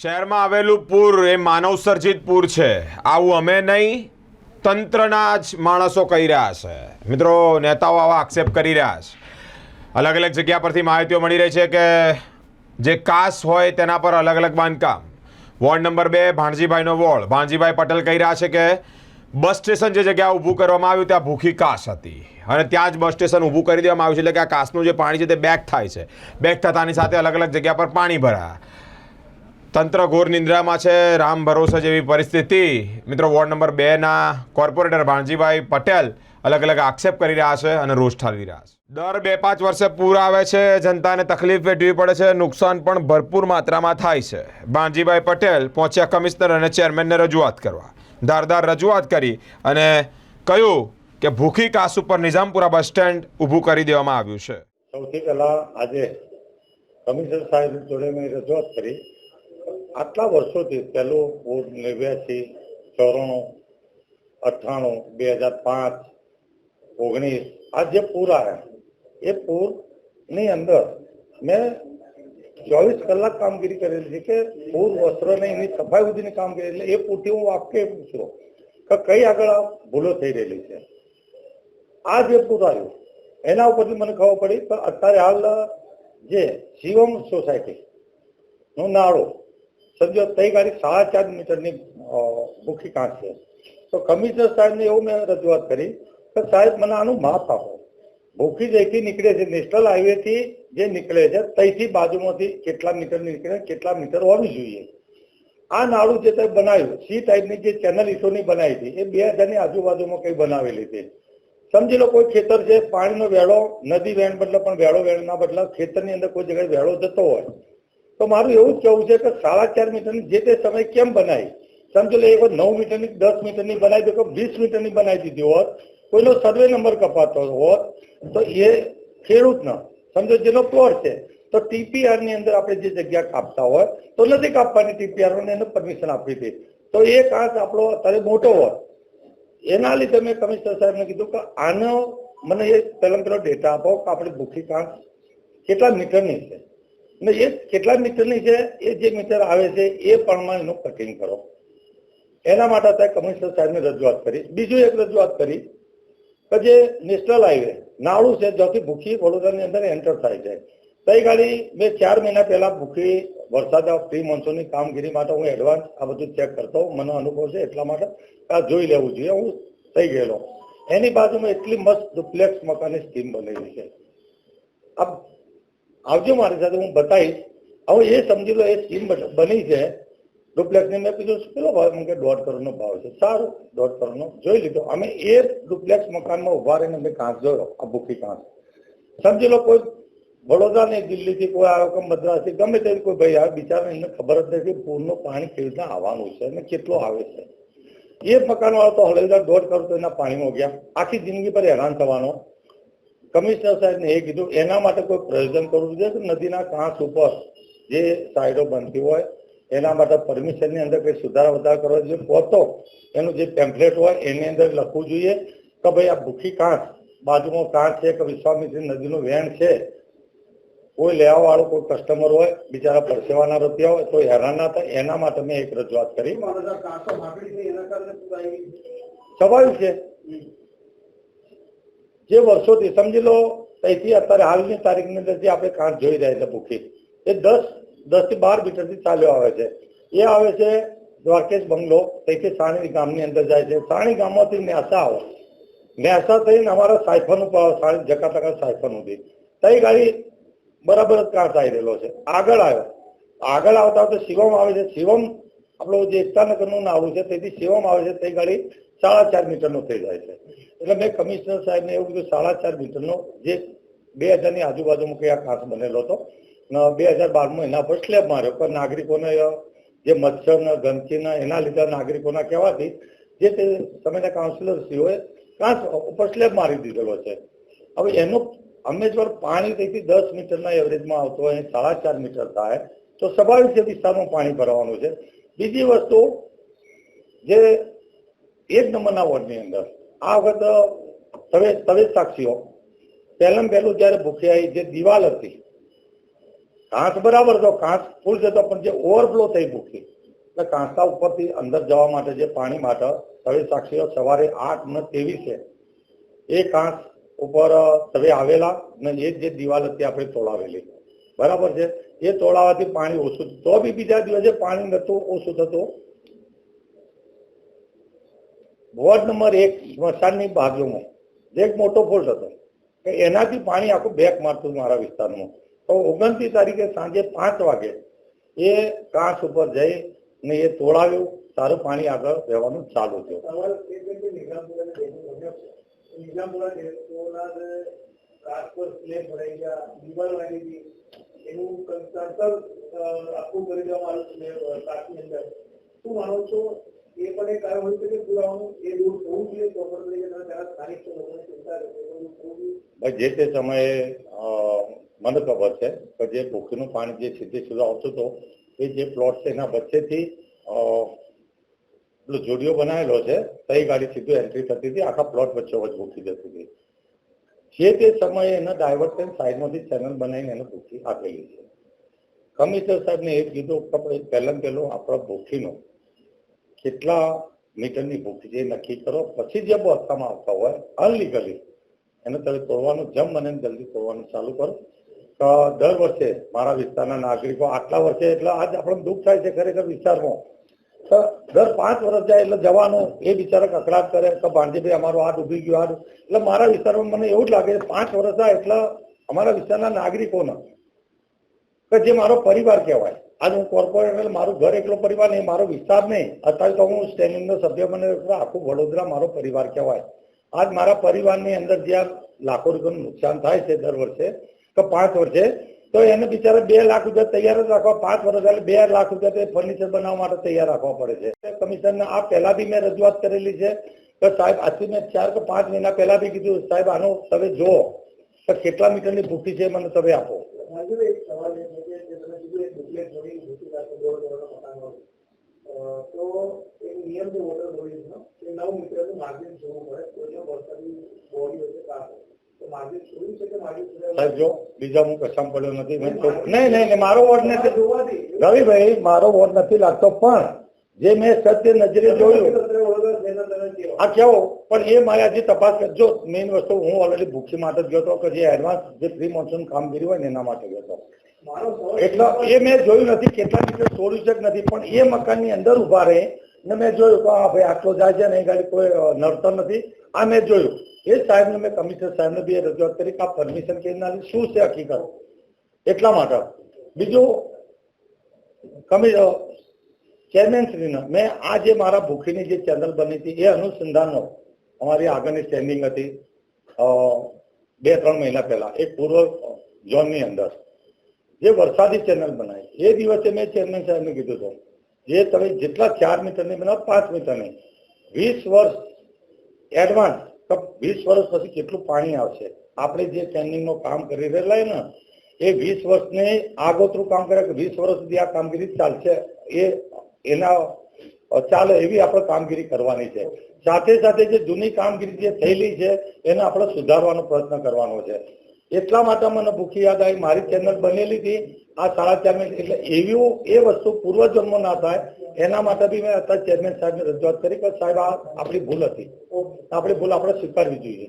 શહેરમાં આવેલું પૂર એ માનવ સર્જિત પૂર છે. આવું અમે નહીં, તંત્રના જ માણસો કહી રહ્યા છે. મિત્રો, નેતાઓ આવા આક્ષેપ કરી રહ્યા છે. અલગ અલગ જગ્યા પરથી માહિતીઓ મળી રહી છે કે જે કાસ હોય તેના પર અલગ અલગ બાંધકામ. વોર્ડ નંબર બે, ભાણજીભાઈનો વોર્ડ. ભાણજીભાઈ પટેલ કહી રહ્યા છે કે બસ સ્ટેશન જે જગ્યા ઊભું કરવામાં આવ્યું ત્યાં ભૂખી કાસ હતી. અને ત્યાં જ બસ સ્ટેશન ઊભું કરી દેવામાં આવ્યું છે. એટલે કે આ કાસનું જે પાણી છે તે બેક થાય છે. બેક થતાની સાથે અલગ અલગ જગ્યા પર પાણી ભરાયા. તંત્ર ઘોર નિંદ્રામાં છે. રામ ભરોસે જેવી પરિસ્થિતિ. મિત્રો, વોર્ડ નંબર બેના કોર્પોરેટર ભાણજીભાઈ પટેલ અલગ અલગ આક્ષેપ કરી રહ્યા છે અને રોષ ઠાલવી રહ્યા છે. દર બે પાંચ વર્ષે પૂર આવે છે, જનતાને તકલીફ વેઠવી પડે છે, નુકસાન પણ ભરપૂર માત્રામાં થાય છે. ભાણજીભાઈ પટેલ પહોંચ્યા કમિશનર અને ચેરમેનને રજૂઆત કરવા. ધારદાર રજૂઆત કરી અને કહ્યું કે ભૂખી કાસ ઉપર નિઝામપુરા બસ સ્ટેન્ડ ઊભું કરી દેવામાં આવ્યું છે. સૌથી પહેલા આજે કમિશનર સાહેબ જોડે મેં રજૂઆત કરી. આટલા વર્ષોથી પહેલો પૂર નેવ્યાસી, ચોરાણું, અઠ્ઠાણું, બે હજાર પાંચ, ઓગણીસ, આ જે પૂર આવ્યા એ પૂરની અંદર મેં ચોવીસ કલાક કામગીરી કરેલી છે કે પૂર વસ્ત્રને એની સફાઈ સુધીની કામગીરી એટલે એ પૂરથી હું વાકેફ છું કે કઈ આગળ ભૂલો થઈ રહેલી છે? આ જે પૂર આવ્યું, એના ઉપરથી મને ખબર પડી કે અત્યારે હાલ જે શિવમ સોસાયટી નું નાળું સમજો, તઈ ગાડી સાડા ચાર મીટરની ભૂખી કાંચ છે. તો કમિશનર સાહેબને એવું મેં રજૂઆત કરી કે સાહેબ, મને આનું માપ આપો. ભૂખી જઈથી નીકળે છે, નેશનલ હાઈવેથી જે નીકળે છે, તઈથી બાજુમાંથી કેટલા મીટર નીકળે, કેટલા મીટર હોવી જોઈએ. આ નાળું જે તમે બનાવ્યું, સી ટાઈપની જે ચેનલ ઇસોની બનાવી હતી, એ બે હજારની આજુબાજુમાં કંઈ બનાવેલી હતી. સમજી લો, કોઈ ખેતર છે, પાણીનો વેળો, નદી વેણ બદલે પણ વેળો વેણના બદલે ખેતરની અંદર કોઈ જગ્યાએ વેળો જતો હોય તો મારું એવું જ કહેવું છે કે સાડા ચાર મીટરની જે તે સમય કેમ બનાવી? સમજો લે, એક વાર નવ મીટરની દસ મીટરની બનાવી દો કે વીસ મીટરની બનાવી દીધી હોત, કોઈનો સર્વે નંબર કપાતો હોત, તો એ ખેડૂતનો સમજો જેનો પ્લોટ છે, તો ટીપીઆરની અંદર આપણે જે જગ્યા કાપતા હોય, તો નથી કાપવાની ટીપીઆર ને એને પરમિશન આપી હતી. તો એ કાચ આપણો અત્યારે મોટો હોત. એના લીધે મેં કમિશનર સાહેબને કીધું કે આનો મને એ પહેલા પેલો ડેટા આપો કે આપણે ભૂખી કાંચ કેટલા મીટરની છે. અને એ કેટલા મીટરની છે? એ જે મીટર આવે છે, એ પ્રમાણે એનું કટિંગ કરો. એના માટે અત્યારે કમિશનર સાહેબને રજૂઆત કરી. બીજું એક રજૂઆત કરી કે જે નેશનલ હાઈવે, નાળું છે, જ્યાંથી ભૂખી વડોદરાની અંદર એન્ટર થાય છે. તઈ ગાડી મેં ચાર મહિના પહેલા ભૂખી વરસાદ પ્રી મોન્સૂનની કામગીરી માટે હું એડવાન્સ આ બધું ચેક કરતો મને અનુભવ છે એટલા માટે આ જોઈ લેવું જોઈએ. હું થઈ ગયેલો. એની બાજુમાં એટલી મસ્ત ડુપ્લેક્સ મકાનની સ્કીમ બનેલી છે. આપ આવજો મારી સાથે, હું બતાવીશ. હવે એ સમજી લો, એ સ્કીમ બની છે. ડુપ્લેક્સની મેં કીધું કેટલો ભાવ? મને કે દોઢ કરોડનો ભાવ છે. સારું, દોઢ કરોડનો. જોઈ લીધો. અમે એ ડુપ્લેક્સ મકાનમાં ઊભા રહીને મેં કાંસ જોયો, આ ભૂખી કાંસ સમજી લો, કોઈ વડોદરા ને દિલ્હીથી, કોઈ આવ્યો કે મદ્રાસથી, ગમે તે કોઈ ભાઈ આવે, બિચારા એને ખબર જ નથી પૂરનું પાણી કેવી રીતના આવવાનું છે અને કેટલો આવે છે. એ મકાન વાળો તો હળેદાર દોઢ કરોડ તો એના પાણીમાં ગયા આખી જિંદગી પર હેરાન થવાનો. કમિશનર સાહેબને એ કીધું એના માટે કોઈ પ્રયોજન કરવું જોઈએ કે નદીના કાંસ ઉપર જે સાઈડો બનતી હોય એના માટે પરમિશનની અંદર કંઈ સુધારા વધારા કરવા જોઈએ? પોતો એનું જે પેમ્પલેટ હોય એની અંદર લખવું જોઈએ કે ભાઈ આ ભૂખી કાંસ બાજુમાં કાંસ છે કે વિશ્વામિત્રી નદીનું વેણ છે કોઈ લેવા વાળો કોઈ કસ્ટમર હોય બિચારા પરસેવાના રૂપિયા હોય તો હેરાન ના થાય. એના માટે મેં એક રજૂઆત કરી. સ્વાભાવિક છે. જે વર્ષોથી સમજી લો, અહીંથી અત્યારે હાલની તારીખની અંદર જે આપણે કાંઠ જોઈ રહ્યા છે ભૂખી, એ દસ દસ બાર મીટરથી ચાલ્યો આવે છે. એ આવે છે દ્વારકેશ બંગલો ત્યાંથી સાણી ગામની અંદર જાય છે. સાણી ગામમાંથી નેસા આવે નેસા થઈને અમારા સાયફન ઉપર સાણી જકાતકા સાયફન સુધી. તઈ ગાડી બરાબર જ કાંઠ આવી રહેલો છે. આગળ આવ્યો. આગળ આવતા આવતા શિવમ આવે છે. શિવમ આપણું જે એકતાનગરનું નાવું છે, તેથી શિવમ આવે છે. તે ગાડી સાડા ચાર મીટરનો થઈ જાય છે. એટલે મેં કમિશનર સાહેબને એવું કીધું, સાડા ચાર મીટરનો જે બે હજારની આજુબાજુમાં આ કાંસ બનેલો હતો બે હજાર બારમાં એના પર સ્લેબ માર્યો. પણ નાગરિકોને જે મચ્છરના, ગંદકીના, એના લીધે નાગરિકોના કહેવાથી જે તે સમયના કાઉન્સિલરશ્રીઓએ કાંસ ઉપર સ્લેબ મારી દીધેલો છે. હવે એનો હંમેશા પાણી તેથી દસ મીટરના એવરેજમાં આવતો હોય સાડા ચાર મીટર થાય, તો સ્વાભાવિક છે વિસ્તારમાં પાણી ભરવાનું છે. બીજી વસ્તુ, જે એક નંબરના વોર્ડની અંદર. આ વખત તવે તવે સાક્ષીઓ, પહેલાં પહેલું જ્યારે ભૂખ્યાઈ જે દિવાલ હતી કાંસ બરાબર હતો કાંસ ફૂલ જતો પણ જે ઓવરફ્લો થઈ ભૂખી, એટલે કાંસા ઉપરથી અંદર જવા માટે જે પાણી માટે તવે સાક્ષીઓ સવારે આઠ ને ત્રેવીસે, એ કાંસ ઉપર તવે આવેલા ને એ જે દિવાલ હતી આપણે તોડાવેલી. બરાબર છે? એ તોડાવાથી પાણી ઓછું, તો બી બીજા દિવસે પાણી નહોતું ઓછું થતું. વોર્ડ નંબર એક સ્મશાનની બાજુમાં જે એક મોટો ફોલ્ટ હતો. કે એનાથી પાણી આખું બેક મારતું મારા વિસ્તારમાં. તો ઓગણત્રીસ તારીખે સાંજે પાંચ વાગે એ કાંસ ઉપર જઈ ને એ તોડાવ્યું. સારું પાણી આગળ રહેવાનું ચાલુ થયું. છે. છે. એનું કન્સ્ટ્રક્શન, આખું કરી દેવામાં આવ્યું સ્લેબ, કાચની અંદર. શું માનો છો? એ પણ એક કારણ હોય છે કે પુરાવાનું એ દૂર થવું જોઈએ, તો પણ જે તે સમયે મને ખબર છે, કે જે ભૂખીનું પાણી જે સીધે સીધું આવતું હતું, એ જે પ્લોટ છે એના વચ્ચેથી પેલો જોડિયો બનાવેલો છે, તો ગાડી સીધું એન્ટ્રી થતી હતી, આખા પ્લોટ વચ્ચે વચ્ચે ભૂખી જતી હતી. જે તે સમયે એના ડાયવર્ટન સાઈડમાંથી ચેનલ બનાવીને એને ભૂખી આપેલી છે. કમિશનર સાહેબને એ કીધું કે પહેલાં પહેલું આપણા ભૂખીનું કેટલા મીટરની ભૂખ છે નક્કી કરો. પછી જે બસ્તામાં આવતા હોય અનલીગલી એને તમે તોડવાનું જમ મને જલ્દી તોડવાનું ચાલુ કરો. તો દર વર્ષે મારા વિસ્તારના નાગરિકો આટલા વર્ષે એટલે આજ આપણને દુઃખ થાય છે ખરેખર વિસ્તારમાં તો દર પાંચ વર્ષ જાય એટલે જવાનું એ બિચારા કકડાટ કરે કે ભાણજીભાઈ અમારો હાથ ઊભી ગયો હાથ એટલે મારા વિસ્તારમાં મને એવું જ લાગે છે, પાંચ વર્ષ થાય એટલે અમારા વિસ્તારના નાગરિકોના કે જે મારો પરિવાર કહેવાય આજ હું કોર્પોરેટર મારું ઘર એકલો પરિવાર નહીં, મારો વિસ્તાર નહીં. અત્યારે તો હું સ્ટેન્ડિંગનો સભ્ય બને આખું વડોદરા મારો પરિવાર કહેવાય. આજ મારા પરિવારની અંદર જ્યાં લાખો રૂપિયાનું નુકસાન થાય છે દર વર્ષે, કે પાંચ વર્ષે, તો એને બિચારા બે લાખ રૂપિયા તૈયાર જ રાખવા. પાંચ વર્ષ એટલે બે લાખ રૂપિયા તે ફર્નિચર બનાવવા માટે તૈયાર રાખવા પડે છે. કમિશનને આ પહેલા બી મેં રજૂઆત કરેલી છે કે સાહેબ, આજથી મેં ચાર કે પાંચ મહિના પહેલા બી કીધું, સાહેબ, આનો તમે જુઓ કેટલા મીટરની ભૂખી છે મને તમે આપો હજુ એક સવાલ એ છે કે જે તમે કીધું એક booklet જોડી મૂકી રાખો દોઢ દોઢ મકાનવાળું. અ, તો એ નિયમ જે વોટર બોડીનો એ નવ મીટરનું માર્જિન જોવું પડે. કોઈનો વરસાદી બોડી હોય છે તો માર્જિન જોયું છે કે માર્જિન સાહેબ જો બીજા હું કશામ પડ્યો નથી નહીં નહીં નહીં, મારો વોટ નથી. રવિભાઈ મારો વોટ નથી લાગતો પણ જે મેં સત્ય નજરે જોયું આ કેવો? પણ એ મારે હજી તપાસ કરજો મેઇન વસ્તુ હું ઓલરેડી ભૂખી માટે જ ગયો હતો કે જે એડવાન્સ જે પ્રી મોન્સૂન કામગીરી હોય ને એના માટે ગયો હતો. એટલે એ મેં જોયું નથી કેટલા મીટર છોડ્યું છે કે નથી પણ એ મકાનની અંદર ઊભા રહે ને મેં જોયું કે હા ભાઈ આટલો જાય છે ને એ ગાડી કોઈ અ, નડતર નથી. આ મેં જોયું. એ સાહેબને મેં કમિશનર સાહેબને બી રજૂઆત કરી કે આ પરમિશન કેવી ના શું છે હકીકત? એટલા માટે. બીજું કમિ ચેરમેનશ્રીને મેં આ જે મારા ભૂખીની જે ચેનલ બની હતી એ અનુસંધાનનો અમારી આગળની સ્ટેન્ડિંગ હતી અ, બે ત્રણ મહિના પહેલા એક પૂર્વ ઝોનની અંદર. જે વરસાદી ચેનલ બનાવી એ દિવસે મેં ચેરમેન સાહેબને કીધું હતું, જે તમે જેટલા ચાર મીટરની બનાવો, પાંચ મીટરની વીસ વર્ષ એડવાન્સ વીસ વર્ષ પછી કેટલું પાણી આવશે? આપણે જે ચેનિંગનું કામ કરી રહેલા ને, એ વીસ વર્ષને આગોતરું કામ કરે કે વીસ વર્ષ સુધી આ કામગીરી ચાલશે? એ, એના ચાલે એવી આપણે કામગીરી કરવાની છે. સાથે સાથે જે જૂની કામગીરી જે થયેલી છે, એને આપણે સુધારવાનો પ્રયત્ન કરવાનો છે. એટલા માટે મને ભૂખી યાદ આવી. મારી ચેનલ બનેલી હતી. આ સાડા ચાર મિનિટ એટલે એવી એ વસ્તુ પૂર્વજન્મ ના થાય. એના માટે બી મેં અત્યારે ચેરમેન સાહેબને રજૂઆત કરી કે સાહેબ આ આપણી ભૂલ હતી. આપણી ભૂલ આપણે સ્વીકારવી જોઈએ.